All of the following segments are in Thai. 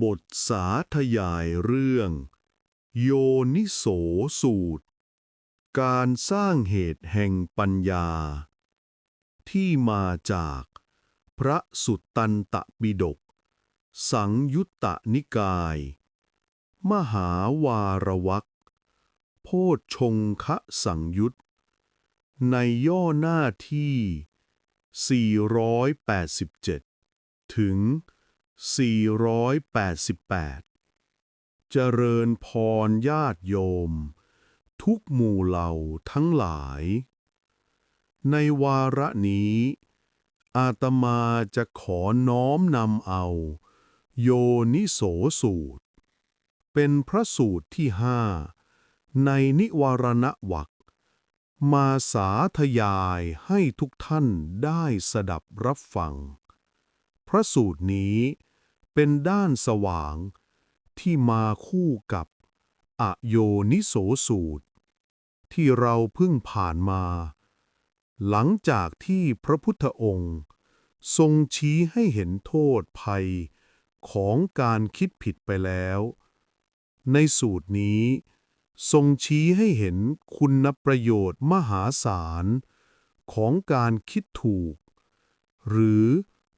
บทสาธยายเรื่อง โยนิโสสูตร การสร้างเหตุแห่งปัญญา ที่มาจากพระสุตตันตปิฎกสังยุตตนิกาย มหาวารวักโพชงคะสังยุตในย่อหน้าที่ 487 ถึง 488 เจริญพรญาติโยม ทุกหมู่เหล่าทั้งหลาย ในวาระนี้ อาตมาจะขอน้อมนำเอา โยนิโสสูตร เป็นพระสูตรที่ห้าในนิวรณวักมาสาธยายให้ทุกท่านได้สดับรับฟัง พระสูตรนี้ เป็นด้านสว่าง ที่มาคู่กับ อโยนิโสสูตร ที่เราเพิ่งผ่านมา หลังจากที่พระพุทธองค์ ทรงชี้ให้เห็นโทษภัยของการคิดผิดไปแล้ว ในสูตรนี้ ทรงชี้ให้เห็นคุณประโยชน์มหาศาลของการคิดถูก หรือ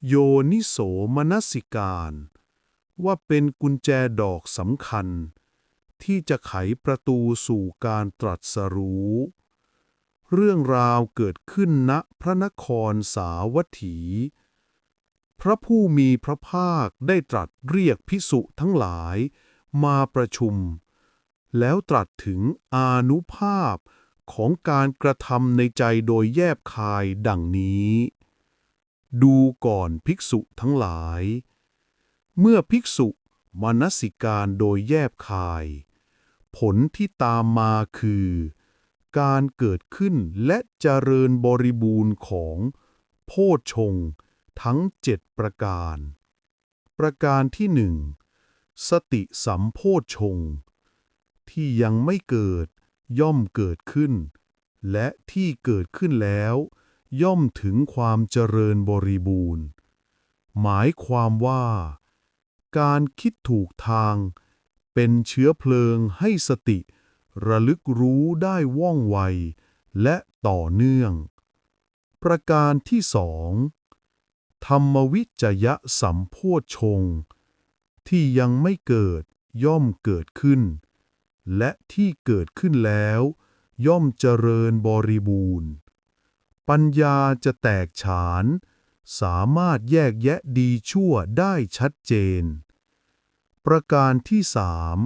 โยนิโสมนสิการ ว่าเป็นกุญแจดอกสำคัญ ที่จะไขประตูสู่การตรัสรู้ เรื่องราวเกิดขึ้นณพระนครสาวัตถี พระผู้มีพระภาคได้ตรัสเรียกพิสุทั้งหลายมาประชุม แล้วตรัสถึงอานุภาพของการกระทำในใจโดยแยบคายดังนี้ ดูก่อนภิกษุทั้งหลาย เมื่อภิกษุมนสิการโดยแยบคาย ผลที่ตามมาคือ การเกิดขึ้นและเจริญบริบูรณ์ของโพชฌงทั้งเจ็ดประการ ประการที่หนึ่งสติสัมโพชฌงที่ยังไม่เกิดย่อมเกิดขึ้น และที่เกิดขึ้นแล้ว ย่อมถึงความเจริญบริบูรณ์ หมายความว่า การคิดถูกทาง เป็นเชื้อเพลิงให้สติ ระลึกรู้ได้ว่องไว และต่อเนื่อง ประการที่สองธรรมวิจยะสัมโพชฌงที่ยังไม่เกิดย่อมเกิดขึ้น และที่เกิดขึ้นแล้ว ย่อมเจริญบริบูรณ์ ปัญญาจะแตกฉาน สามารถแยกแยะดีชั่วได้ชัดเจน ประการที่สาม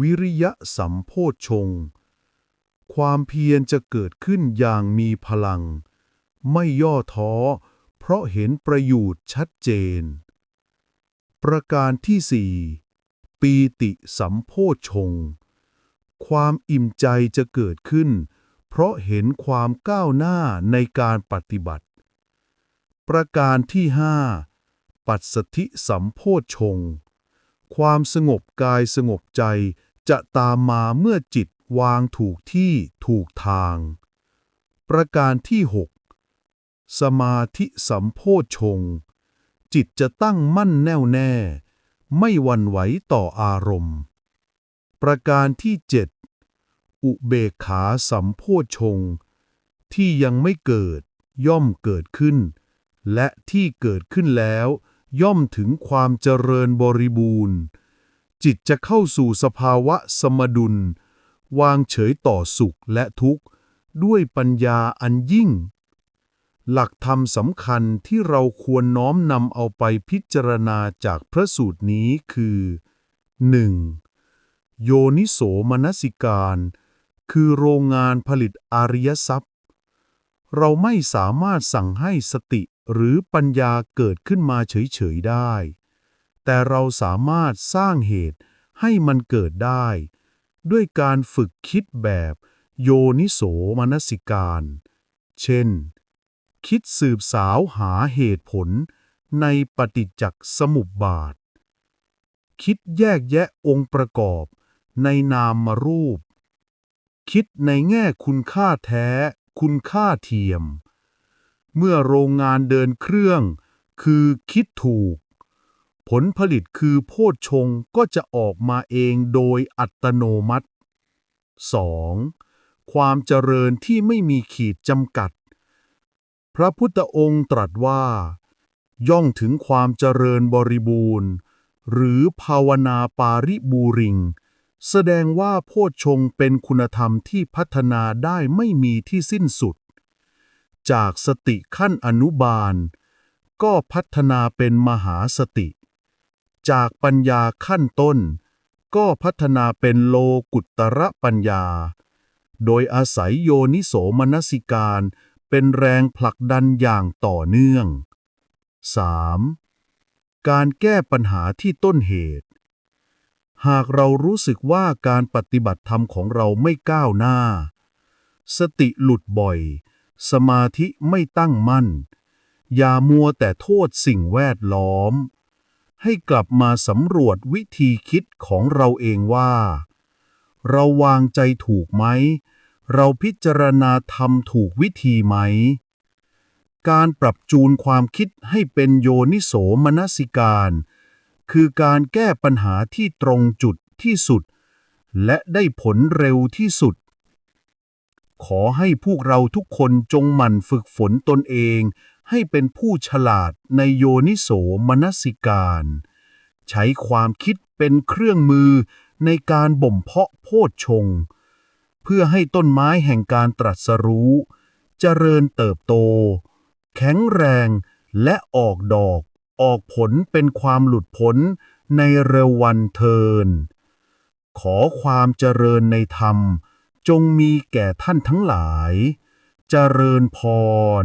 วิริยะสัมโพชฌงความเพียรจะเกิดขึ้นอย่างมีพลัง ไม่ย่อท้อ เพราะเห็นประโยชน์ชัดเจน ประการที่สี่ปีติสัมโพชฌงค์ความอิ่มใจจะเกิดขึ้นเพราะเห็นความก้าวหน้าในการปฏิบัติ ประการที่ห้าปัสสธิสัมโพชฌงความสงบกายสงบใจจะตามมาเมื่อจิตวางถูกที่ถูกทาง ประการที่หกสมาธิสัมโพชฌงจิตจะตั้งมั่นแน่วแน่ ไม่วันไหวต่ออารมณ์ ประการที่เจ็ด อุเบกขาสัมโพชง ที่ยังไม่เกิดย่อมเกิดขึ้น และที่เกิดขึ้นแล้ว ย่อมถึงความเจริญบริบูรณ์ จิตจะเข้าสู่สภาวะสมดุล วางเฉยต่อสุขและทุกข์ ด้วยปัญญาอันยิ่ง หลักธรรมสำคัญที่เราควรน้อมนำเอาไปพิจารณาจากพระสูตรนี้คือ 1. โยนิโสมนสิการ คือโรงงานผลิตอริยทรัพย์ เราไม่สามารถสั่งให้สติหรือปัญญาเกิดขึ้นมาเฉยๆได้ แต่เราสามารถสร้างเหตุให้มันเกิดได้ ด้วยการฝึกคิดแบบโยนิโสมนสิการ เช่น คิดสืบสาวหาเหตุผลในปฏิจจสมุปบาท คิดแยกแยะองค์ประกอบในนามรูป คิดในแง่คุณค่าแท้ คุณค่าเทียม เมื่อโรงงานเดินเครื่อง คือคิดถูก ผลผลิตคือโพชฌงก็จะออกมาเองโดยอัตโนมัติ 2. ความเจริญที่ไม่มีขีดจำกัด พระพุทธองค์ตรัสว่า ย่องถึงความเจริญบริบูรณ์ หรือภาวนาปาริบูริง แสดงว่าโพชฌงเป็นคุณธรรมที่พัฒนาได้ไม่มีที่สิ้นสุด จากสติขั้นอนุบาล ก็พัฒนาเป็นมหาสติ จากปัญญาขั้นต้น ก็พัฒนาเป็นโลกุตตระปัญญา โดยอาศัยโยนิโสมนสิการเป็นแรงผลักดันอย่างต่อเนื่อง 3. การแก้ปัญหาที่ต้นเหตุ หากเรารู้สึกว่าการปฏิบัติธรรมของเราไม่ก้าวหน้า สติหลุดบ่อย สมาธิไม่ตั้งมั่น อย่ามัวแต่โทษสิ่งแวดล้อม ให้กลับมาสำรวจวิธีคิดของเราเองว่า เราวางใจถูกไหม เราพิจารณาทำถูกวิธีไหม การปรับจูนความคิดให้เป็นโยนิโสมนสิการ คือการแก้ปัญหาที่ตรงจุดที่สุด และได้ผลเร็วที่สุด ขอให้พวกเราทุกคนจงหมั่นฝึกฝนตนเอง ให้เป็นผู้ฉลาดในโยนิโสมนสิการ ใช้ความคิดเป็นเครื่องมือในการบ่มเพาะโพชฌงเพื่อให้ต้นไม้แห่งการตรัสรู้เจริญเติบโต แข็งแรงและออกดอก ออกผลเป็นความหลุดพ้นในเร็ววันเทิน ขอความเจริญในธรรม จงมีแก่ท่านทั้งหลาย เจริญพร